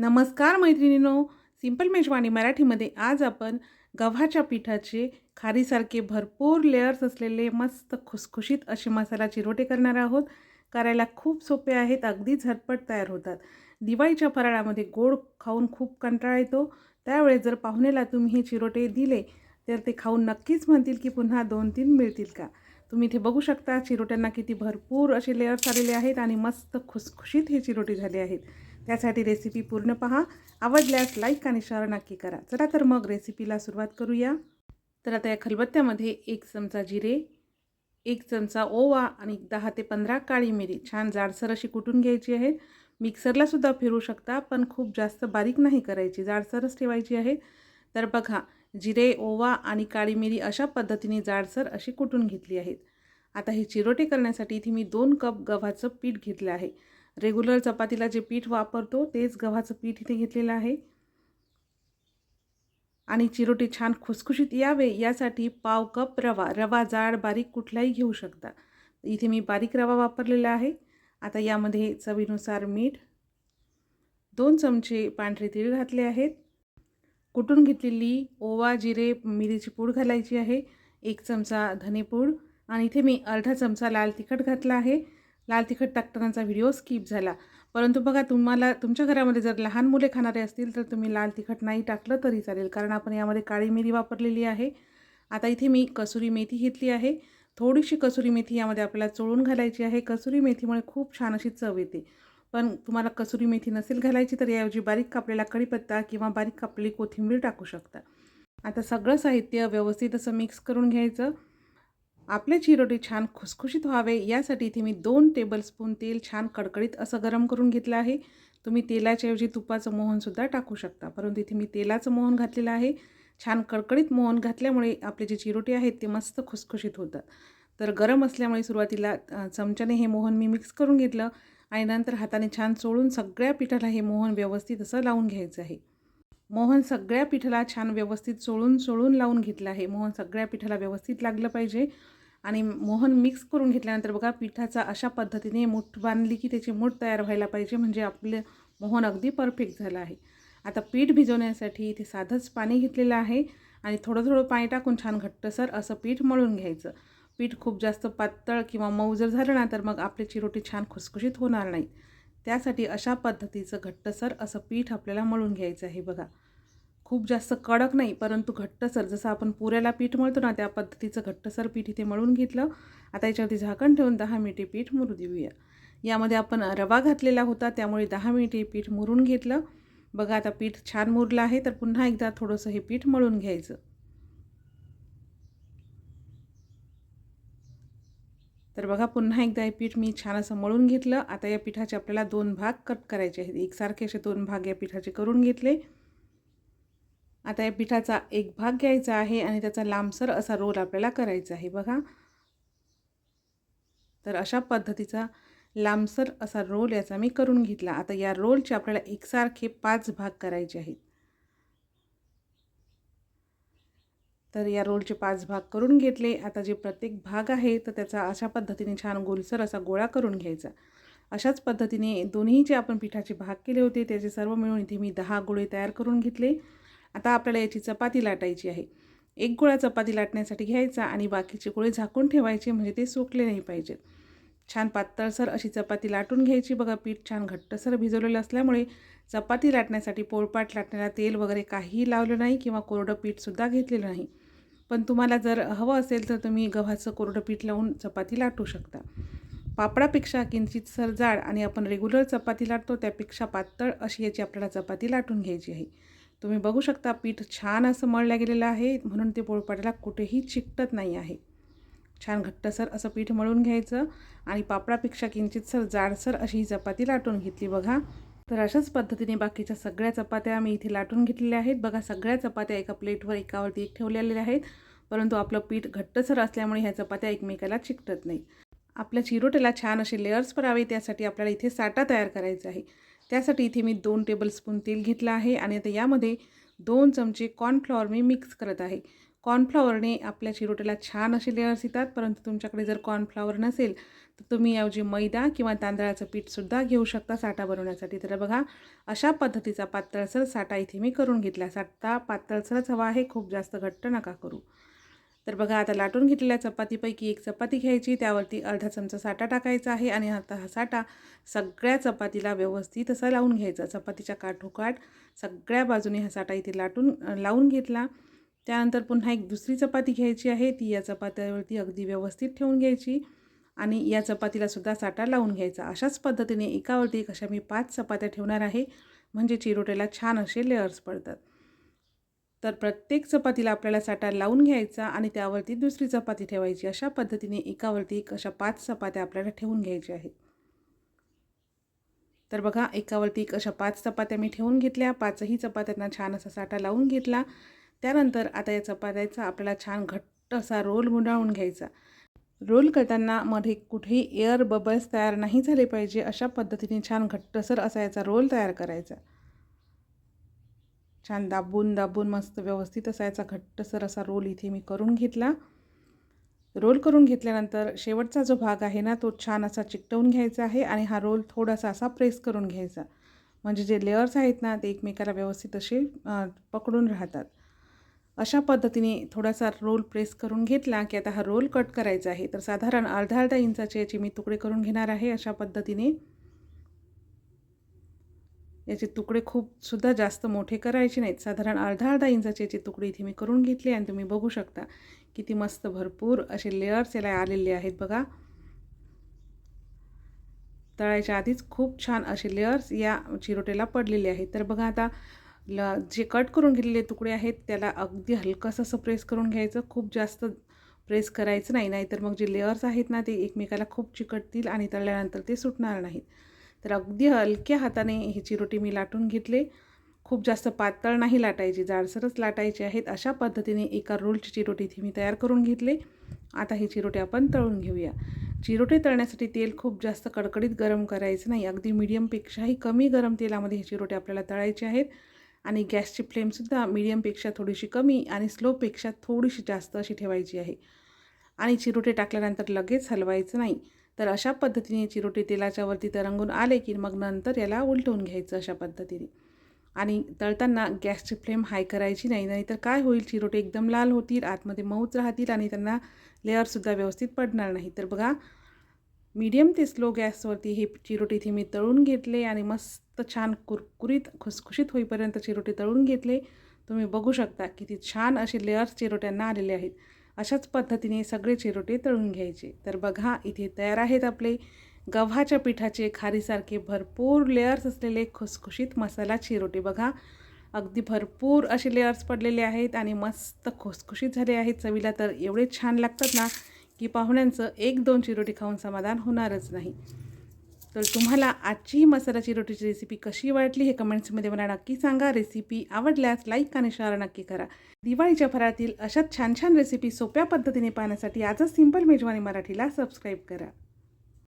नमस्कार मैत्रिणीनो सिंपल मेजवानी मराठीमध्ये आज आपण गव्हाच्या पिठाचे खारीसारखे भरपूर लेअर्स असलेले मस्त खुसखुशीत असे मसाला चिरोटे करणार आहोत. करायला खूप सोपे आहेत अगदी झटपट तयार होतात. दिवाळीच्या फराळामध्ये गोड खाऊन खूप कंटाळा येतो. त्यावेळेस जर पाहुण्याला तुम्ही हे चिरोटे दिले तर ते खाऊन नक्कीच म्हणतील की पुन्हा दोन तीन मिळतील का? तुम्ही इथे बघू शकता चिरोट्यांना किती भरपूर असे लेअर्स आलेले आहेत आणि मस्त खुसखुशीत हे चिरोटे झाले आहेत. त्यासाठी रेसिपी पूर्ण पहा. आवडल्यास लाईक आणि शेअर नक्की करा. चला तर मग रेसिपीला सुरुवात करूया. तर आता या खलबत्त्यामध्ये एक चमचा जिरे एक चमचा ओवा आणि दहा ते पंधरा काळी मिरी. छान जाडसर अशी कुटून घ्यायची आहे. मिक्सरलासुद्धा फिरू शकता पण खूप जास्त बारीक नाही करायची. जाडसरच ठेवायची आहे. तर बघा जिरे ओवा आणि काळी मिरी अशा पद्धतीने जाडसर अशी कुटून घेतली आहेत. आता हे चिरोटे करण्यासाठी इथे मी दोन कप गव्हाचं पीठ घेतलं आहे. रेग्युलर चपातीला जे पीठ वापरतो तेच गव्हाचं पीठ इथे घेतलेलं आहे. आणि चिरोटे छान खुसखुशीत यावे यासाठी पाव कप रवा. रवा जाड बारीक कुठलाही घेऊ शकता. इथे मी बारीक रवा वापरलेला आहे. आता यामध्ये चवीनुसार मीठ दोन चमचे पांढरे तीळ घातले आहेत. कुटून घेतलेली ओवा जिरे मिरीची पूड घालायची आहे. एक चमचा धनेपूड. आणि इथे मी अर्धा चमचा लाल तिखट घातला आहे. लाल तिखट टाकतानाचा व्हिडिओ स्किप झाला. परंतु बघा तुम्हाला तुमच्या घरामध्ये जर लहान मुले खाणारे असतील तर तुम्ही लाल तिखट नाही टाकलं तरी चालेल. कारण आपण यामध्ये काळी मिरी वापरलेली आहे. आता इथे मी कसुरी मेथी घेतली आहे. थोडीशी कसुरी मेथी यामध्ये आपल्याला चोळून घालायची आहे. कसुरी मेथीमुळे खूप छान अशी चव येते. पण तुम्हाला कसुरी मेथी नसेल घालायची तर याऐवजी बारीक कापलेला कढीपत्ता किंवा बारीक कापलेली कोथिंबीर टाकू शकता. आता सगळं साहित्य व्यवस्थित असं मिक्स करून घ्यायचं. आपले चिरोटे छान खुसखुशीत व्हावे यासाठी इथे मी दोन टेबलस्पून तेल छान कडकडीत असं गरम करून घेतलं आहे. तुम्ही तेलाच्याऐवजी तुपाचं मोहनसुद्धा टाकू शकता. परंतु इथे मी तेलाचं मोहन घातलेलं आहे. छान कडकडीत मोहन घातल्यामुळे आपले जे चिरोटे आहेत ते मस्त खुसखुशीत होतात. तर गरम असल्यामुळे सुरुवातीला चमच्याने हे मोहन मी मिक्स करून घेतलं आणि नंतर हाताने छान चोळून सगळ्या पिठाला हे मोहन व्यवस्थित असं लावून घ्यायचं आहे. मोहन सगळ्या पिठाला छान व्यवस्थित चोळून चोळून लावून घेतलं आहे. मोहन सगळ्या पिठाला व्यवस्थित लागलं पाहिजे. आणि मोहन मिक्स करून घेतल्यानंतर बघा पिठाचा अशा पद्धतीने मूठ बांधली की त्याची मूठ तयार व्हायला पाहिजे. म्हणजे आपले मोहन अगदी परफेक्ट झालं आहे. आता पीठ भिजवण्यासाठी इथे साधंच पाणी घेतलेलं आहे. आणि थोडं थोडं पाणी टाकून छान घट्टसर असं पीठ मळून घ्यायचं. पीठ खूप जास्त पातळ किंवा मऊ जर झालं ना तर मग आपली चिरोटी छान खुसखुशीत होणार नाही त्यासाठी अशा पद्धतीचं घट्टसर असं पीठ आपल्याला मळून घ्यायचं आहे बघा. खूप जास्त कडक नाही परंतु घट्टसर जसं आपण पुऱ्याला पीठ मळतो ना त्या पद्धतीचं घट्टसर पीठ इथे मळून घेतलं. आता याच्यावरती झाकण ठेवून दहा मिनिटे पीठ मुरू देऊया. यामध्ये आपण रवा घातलेला होता त्यामुळे दहा मिनिटे पीठ मुरून घेतलं. बघा आता पीठ छान मुरलं आहे तर पुन्हा एकदा थोडंसं हे पीठ मळून घ्यायचं. तर बघा पुन्हा एकदा हे पीठ मी छान असं मळून घेतलं. आता या पिठाचे आपल्याला दोन भाग कट करायचे आहेत. एकसारखे असे दोन भाग या पिठाचे करून घेतले. आता या पिठाचा एक भाग घ्यायचा आहे आणि त्याचा लांबसर असा रोल आपल्याला करायचा आहे. बघा. तर अशा पद्धतीचा लांबसर असा रोल याचा मी करून घेतला. आता या रोलचे आपल्याला एकसारखे पाच भाग करायचे आहेत. तर या रोलचे पाच भाग करून घेतले. आता जे प्रत्येक भाग आहे तर त्याचा अशा पद्धतीने छान गोलसर असा गोळा करून घ्यायचा. अशाच पद्धतीने दोन्ही जे आपण पिठाचे भाग केले होते. त्याचे सर्व मिळून इथे मी दहा गोळे तयार करून घेतले. आता आपल्याला याची चपाती लाटायची आहे. एक गोळा चपाती लाटण्यासाठी घ्यायचा आणि बाकीचे गोळे झाकून ठेवायचे म्हणजे ते सुकले नाही पाहिजेत. छान पातळसर अशी चपाती लाटून घ्यायची. बघा पीठ छान घट्टसर भिजवलेलं असल्यामुळे चपाती लाटण्यासाठी पोळपाट लाटण्याला तेल वगैरे काहीही लावलं नाही किंवा कोरडं पीठसुद्धा घेतलेलं नाही. पण तुम्हाला जर हवं असेल तर तुम्ही गव्हाचं कोरडं पीठ लावून चपाती लाटू शकता. पापडापेक्षा किंचित सर जाड आणि आपण रेग्युलर चपाती लाटतो त्यापेक्षा पातळ अशी याची आपल्याला चपाती लाटून घ्यायची आहे. तुम्ही बघू शकता पीठ छान असं मळल्या गेलेलं आहे म्हणून ते पोळपाट्याला कुठेही चिकटत नाही आहे. छान घट्टसर असं पीठ मळून घ्यायचं आणि पापडापेक्षा किंचितसर जाडसर अशी ही चपाती लाटून घेतली बघा. तर अशाच पद्धतीने बाकीच्या सगळ्या चपात्या मी इथे लाटून घेतलेल्या आहेत. बघा सगळ्या चपात्या एका प्लेटवर एकावरती एक ठेवलेल्या आहेत परंतु आपलं पीठ घट्टसर असल्यामुळे ह्या चपात्या एकमेकाला चिकटत नाही. आपल्या चिरोट्याला छान असे लेअर्स परावे त्यासाठी आपल्याला इथे साठा तयार करायचा आहे. त्यासाठी इथे मी दोन टेबलस्पून तेल घेतलं आहे आणि आता यामध्ये दोन चमचे कॉर्नफ्लॉवर मी मिक्स करत आहे. कॉर्नफ्लॉवरने आपल्या चिरोट्याला छान असे लेअर्स येतात परंतु तुमच्याकडे जर कॉर्नफ्लॉवर नसेल तर तुम्ही ऐवजी मैदा किंवा तांदळाचं पीठसुद्धा घेऊ शकता साठा बनवण्यासाठी. तर बघा अशा पद्धतीचा पातळसर साठा इथे मी करून घेतला साठा पातळसरच हवा आहे खूप जास्त घट्ट नका करू. तर बघा आता लाटून घेतलेल्या चपातीपैकी एक चपाती घ्यायची त्यावरती अर्धा चमचा साठा टाकायचा आहे आणि आता हा साठा सगळ्या चपातीला व्यवस्थित असा लावून घ्यायचा. चपातीच्या काठोकाठ सगळ्या बाजूने हा साठा इथे लाटून लावून घेतला. त्यानंतर पुन्हा एक दुसरी चपाती घ्यायची आहे. ती या चपात्यावरती अगदी व्यवस्थित ठेवून घ्यायची आणि या चपातीला सुद्धा साठा लावून घ्यायचा. अशाच पद्धतीने एकावरती एक अशा मी पाच चपात्या ठेवणार आहे. म्हणजे चिरोटेला छान असे लेअर्स पडतात. तर प्रत्येक चपातीला आपल्याला साठा लावून घ्यायचा आणि त्यावरती दुसरी चपाती ठेवायची. अशा पद्धतीने एकावरती एक अशा पाच चपात्या आपल्याला ठेवून घ्यायच्या आहेत. तर बघा एकावरती एक अशा पाच चपात्या मी ठेवून घेतल्या. पाचही चपात्यांना छान असा साठा लावून घेतला. त्यानंतर आता या चपात्याचा आपल्याला छान घट्ट असा रोल गुंडाळून घ्यायचा. रोल करताना मध्ये कुठेही एअर बबल्स तयार नाही झाले पाहिजे अशा पद्धतीने छान घट्टसर असा याचा रोल तयार करायचा. छान दाबून दाबून मस्त व्यवस्थित असा याचा घट्टसर असा रोल इथे मी करून घेतला. रोल करून घेतल्यानंतर शेवटचा जो भाग आहे ना तो छान असा चिकटवून घ्यायचा आहे आणि हा रोल थोडासा असा प्रेस करून घ्यायचा. म्हणजे जे लेअर्स आहेत ना ते एकमेकाला व्यवस्थित असे पकडून राहतात. अशा पद्धतीने थोडासा रोल प्रेस करून घेतला की आता हा रोल कट करायचा आहे. तर साधारण अर्धा अर्धा इंचाचे याचे मी तुकडे करून घेणार आहे अशा पद्धतीने. याचे तुकडे खूपसुद्धा जास्त मोठे करायचे नाहीत. साधारण अर्धा अर्धा इंचाचे याचे तुकडे इथे मी करून घेतले आणि तुम्ही बघू शकता किती मस्त भरपूर असे लेअर्स याला आलेले आहेत बघा. तळायच्या आधीच खूप छान असे लेअर्स या चिरोटेला पडलेले आहेत. तर बघा आता ल जे कट करून घेतलेले तुकडे आहेत त्याला अगदी हलकंसं असं प्रेस करून घ्यायचं. खूप जास्त प्रेस करायचं नाही नाहीतर मग जे लेअर्स आहेत ना ते एकमेकाला खूप चिकटतील आणि तळल्यानंतर ते सुटणार नाहीत. तर अगदी हलक्या हाताने ही चिरोटी मी लाटून घेतले. खूप जास्त पातळ नाही लाटायची जाडसरच लाटायची आहेत. अशा पद्धतीने एका रोलची चिरोटी इथे मी तयार करून घेतले. आता ही चिरोटे आपण तळून घेऊया. चिरोटे तळण्यासाठी तेल खूप जास्त कडकडीत गरम करायचं नाही. अगदी मिडियमपेक्षाही कमी गरम तेलामध्ये हे चिरोटे आपल्याला तळायचे आहेत. आणि गॅसची फ्लेमसुद्धा मिडियमपेक्षा थोडीशी कमी आणि स्लोपेक्षा थोडीशी जास्त अशी ठेवायची आहे. आणि चिरोटे टाकल्यानंतर लगेच हलवायचं नाही. तर अशा पद्धतीने चिरोटे तेलाच्या वरती तरंगून आले की मग नंतर याला उलटवून घ्यायचं अशा पद्धतीने. आणि तळताना गॅसची फ्लेम हाय करायची नाही नाहीतर काय होईल? चिरोटे एकदम लाल होतील आतमध्ये मऊच राहतील आणि त्यांना लेअरसुद्धा व्यवस्थित पडणार नाही. तर बघा मीडियम ते स्लो गॅसवरती हे चिरोटे इथे मी तळून घेतले आणि मस्त छान कुरकुरीत खुसखुशीत होईपर्यंत चिरोटे तळून घेतले. तुम्ही बघू शकता किती छान असे लेअर्स चिरोट्यांना आलेले आहेत. अशाच पद्धतीने सगळे चिरोटे तळून घ्यायचे. तर बघा इथे तयार आहेत आपले गव्हाच्या पिठाचे खारीसारखे भरपूर लेअर्स असलेले खुसखुशीत मसाला चिरोटे. बघा अगदी भरपूर असे लेअर्स पडलेले आहेत आणि मस्त खुसखुशीत झाले आहेत चवीला. तर एवढे छान लागतात ना की पाहुण्यांचं एक दोन चिरोटी खाऊन समाधान होणारच नाही. तर तुम्हाला आजची ही रोटीची रेसिपी कशी वाटली हे कमेंट्समध्ये मला नक्की सांगा. रेसिपी आवडल्यास लाईक आणि शेअर नक्की करा. दिवाळीच्या फरातील अशाच छान छान रेसिपी सोप्या पद्धतीने पाहण्यासाठी आजच सिंपल मेजवानी मराठीला सबस्क्राईब करा.